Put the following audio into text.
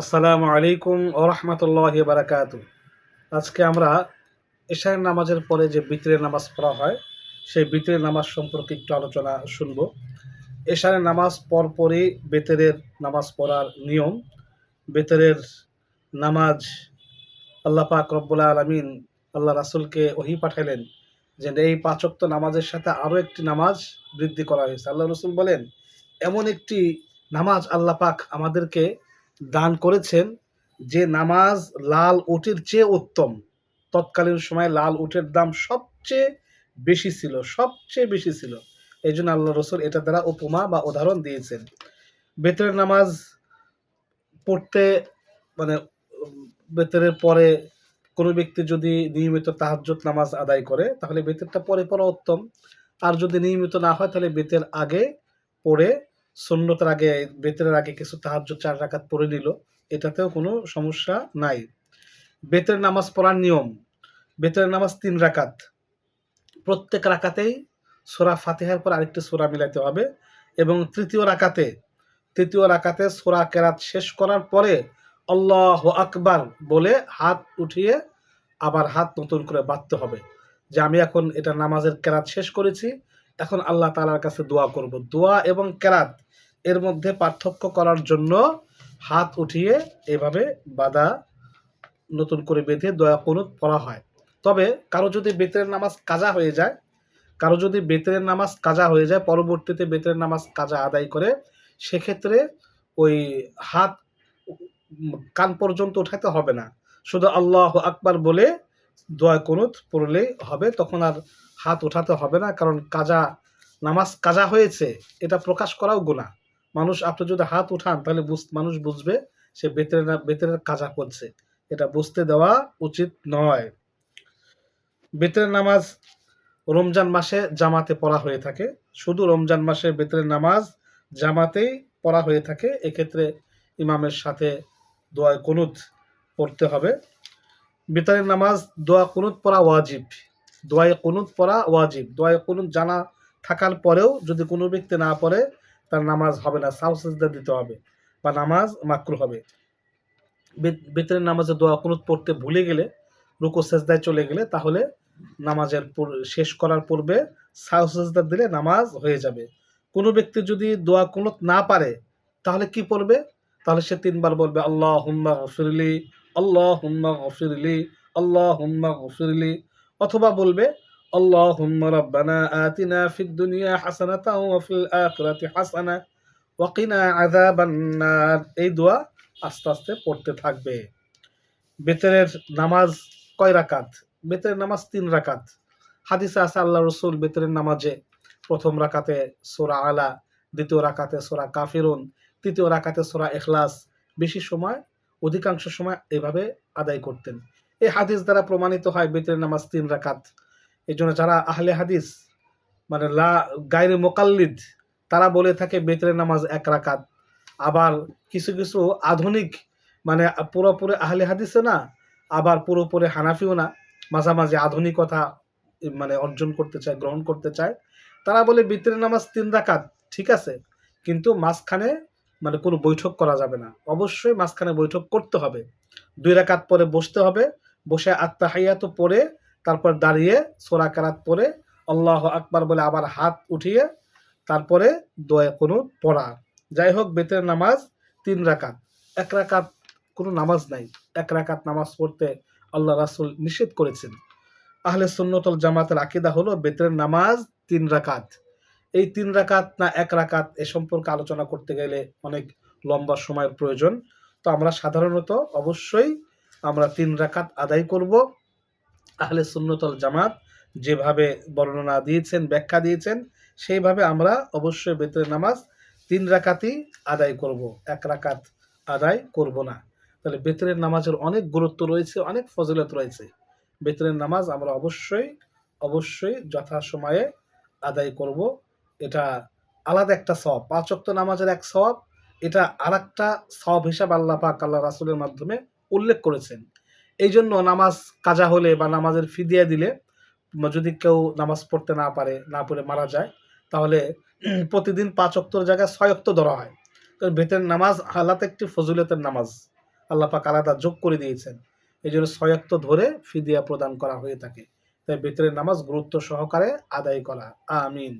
আসসালামু আলাইকুম ওরহমতুল্লাহ বারাকাত আজকে আমরা এশার নামাজের পরে যে বিতরের নামাজ পড়া হয়, সেই বিতরের নামাজ সম্পর্কে একটু আলোচনা শুনব। এশারের নামাজ পরপরই বেতেরের নামাজ পড়ার নিয়ম। বেতেরের নামাজ আল্লাহ পাক রব্বুল্লা আলমিন আল্লাহ রাসুলকে ওহি পাঠালেন যে এই পাঁচক্ত নামাজের সাথে আরও একটি নামাজ বৃদ্ধি করা হয়েছে। আল্লাহ রসুল বলেন, এমন একটি নামাজ আল্লাহ পাক আমাদেরকে দান করেছেন যে নামাজ লাল উটের চেয়ে উত্তম। তৎকালীন সময় লাল উটের দাম সবচেয়ে বেশি ছিল, সবচেয়ে বেশি ছিল। এই জন্য আল্লাহ রসুল এটা দ্বারা উপমা বা উদাহরণ দিয়েছেন। বেতরের নামাজ পড়তে মানে বেতরের পরে কোনো ব্যক্তি যদি নিয়মিত তাহাজ্জুদ নামাজ আদায় করে, তাহলে বেতেরটা পরে পড়া উত্তম। আর যদি নিয়মিত না হয়, তাহলে বেতের আগে পড়ে সুন্নতের আগে বেতের আগে কিছু তাহাজ্জুদ চার রাকাত পড়ে নিল। এটাতেও কোনো সমস্যা নাই। বেতের নামাজ পড়ার নিয়ম বেতের নামাজ তিন রাকাত। প্রত্যেক রাকাতেই সোরা ফাতেহার পর আরেকটি সোরা মিলাতে হবে এবং তৃতীয় রাকাতে তৃতীয় রাকাতে সোরা কেরাত শেষ করার পরে আল্লাহ আকবার বলে হাত উঠিয়ে আবার হাত নতুন করে বাঁধতে হবে যে আমি এখন এটা নামাজের কেরাত শেষ করেছি। এখন আল্লাহ তালার কাছে দোয়া করব। দোয়া এবং কেরাত এর মধ্যে পার্থক্য করার জন্য হাত উঠিয়ে এভাবে বাধা নতুন করে বেঁধে দয়া কুনুত পড়া হয়। তবে কারও যদি বেতের নামাজ কাজা হয়ে যায়, কারও যদি বেতের নামাজ কাজা হয়ে যায়, পরবর্তীতে বেতের নামাজ কাজা আদায় করে, সেক্ষেত্রে ওই হাত কান পর্যন্ত উঠাতে হবে না। শুধু আল্লাহ আকবার বলে দোয়া কুনুত পড়লেই হবে, তখন আর হাত উঠাতে হবে না, কারণ কাজা, নামাজ কাজা হয়েছে, এটা প্রকাশ করাও গুণা মানুষ আপনি যদি হাত উঠান, তাহলে মানুষ বুঝবে সে বেতের বেতের কাজা করছে। এটা বুঝতে দেওয়া উচিত নয়। বেতের নামাজ রমজান মাসে জামাতে পড়া হয়ে থাকে। শুধু রমজান মাসে বেতের নামাজ জামাতেই পড়া হয়ে থাকে। এক্ষেত্রে ইমামের সাথে দোয়া কুনুত পড়তে হবে। বেতারের নামাজ দোয়া কুনুত পড়া ওয়াজিব। দোয়ায় কুনুত পড়া ওয়াজিব। দোয়ায় কুনুত জানা থাকার পরেও যদি কোনো ব্যক্তি না পড়ে তার নামাজ হবে না সাউ দিতে হবে বা নামাজ মাকরু হবে। বেতনের নামাজে দোয়া কুনুত পড়তে ভুলে গেলে, রুকু সেজদায় চলে গেলে তাহলে নামাজের শেষ করার পূর্বে সাউ সেজদা দিলে নামাজ হয়ে যাবে। কোনো ব্যক্তি যদি দোয়া কুনুত না পারে, তাহলে কি পড়বে? তাহলে সে তিনবার বলবে আল্লাহ হুম্মা গফিরলি আল্লাহ হুম্মা গফিরলি আল্লাহ হুম্মা গফিরলি। অথবা বলবে আতিনা ফিদ দুনিয়া হাসানাতা ওয়া ফিল আখিরাতি হাসানা ওয়া কিনা আযাবান নার এই দোয়া আস্তে আস্তে পড়তে থাকবে। বেতের নামাজ কয় রাকাত? বেতের নামাজ তিন রাকাত। হাদিসে আছে আল্লাহ রসুল বেতের নামাজে প্রথম রাকাতে সোরা আলা, দ্বিতীয় রাকাতে সোরা কাফিরুন, তৃতীয় রাকাতে সোরা এখলাস বেশি সময়, অধিকাংশ সময় এভাবে আদায় করতেন। এই হাদিস দ্বারা প্রমাণিত হয় বেতের নামাজ তিন রাকাত। এই জন্য যারা আহলে হাদিস মানে লা, গায়রে মোকাল্লিদ, তারা বলে থাকে বেতের নামাজ এক রাকাত। আবার কিছু কিছু আধুনিক মানে পুরোপুরি আহলে হাদিসও না, আবার পুরোপুরি হানাফিও না, মাঝামাঝি আধুনিকতা মানে অর্জন করতে চায়, গ্রহণ করতে চায়, তারা বলে বিতরের নামাজ তিন রাকাত, ঠিক আছে? কিন্তু মাঝখানে মানে কোনো বৈঠক করা যাবে না। অবশ্যই মাঝখানে বৈঠক করতে হবে। দুই রাকাত পরে বসতে হবে, বসে আত্মাহাইয়াত পরে তারপর দাঁড়িয়ে সোরা কারাত পরে আল্লাহ আকবার বলে আবার হাত উঠিয়ে তারপরে দোয়া কোনো পড়া। যাই হোক বেতের নামাজ তিন রাকাত। এক রাকাত কোনো নামাজ নাই। এক রাকাত নামাজ পড়তে আল্লাহ রাসুল নিষেধ করেছেন। আহলে সুন্নতল জামাতের আকিদা হলো বেতের নামাজ তিন রাকাত। এই তিন রাকাত না এক রাকাত এ সম্পর্কে আলোচনা করতে গেলে অনেক লম্বা সময়ের প্রয়োজন। তো আমরা সাধারণত অবশ্যই আমরা তিন রাকাত আদায় করব। আহলে সুন্নতল জামাত যেভাবে বর্ণনা দিয়েছেন, ব্যাখ্যা দিয়েছেন, সেইভাবে আমরা অবশ্যই বেতের নামাজ তিন রাকাতই আদায় করব। এক রাকাত আদায় করব না। তাহলে বেতরের নামাজের অনেক গুরুত্ব রয়েছে, অনেক ফজিলত রয়েছে। বেতরের নামাজ আমরা অবশ্যই অবশ্যই যথাসময়ে আদায় করব। এটা আলাদা একটা সব পাঁচ ওয়াক্ত নামাজের এক সব এটা আর একটা সব হিসাব আল্লাহ পাক, আল্লাহ রাসুলের মাধ্যমে উল্লেখ করেছেন। এই জন্য নামাজ কাজা হলে বা নামাজের ফিদিয়া দিলে, যদি কেউ নামাজ পড়তে না পারে, না পড়ে মারা যায়, তাহলে প্রতিদিন পাঁচ অক্তর জায়গায় ছয় অক্ত ধরা হয়। কারণ বেতের নামাজ হালাত একটি ফজিলতের নামাজ। আল্লাহ পাক আলাদা যোগ করে দিয়েছেন। এই জন্য ছয়াক্ত ধরে ফিদিয়া প্রদান করা হয়ে থাকে। তাই বেতরের নামাজ গুরুত্ব সহকারে আদায় করা। আমিন।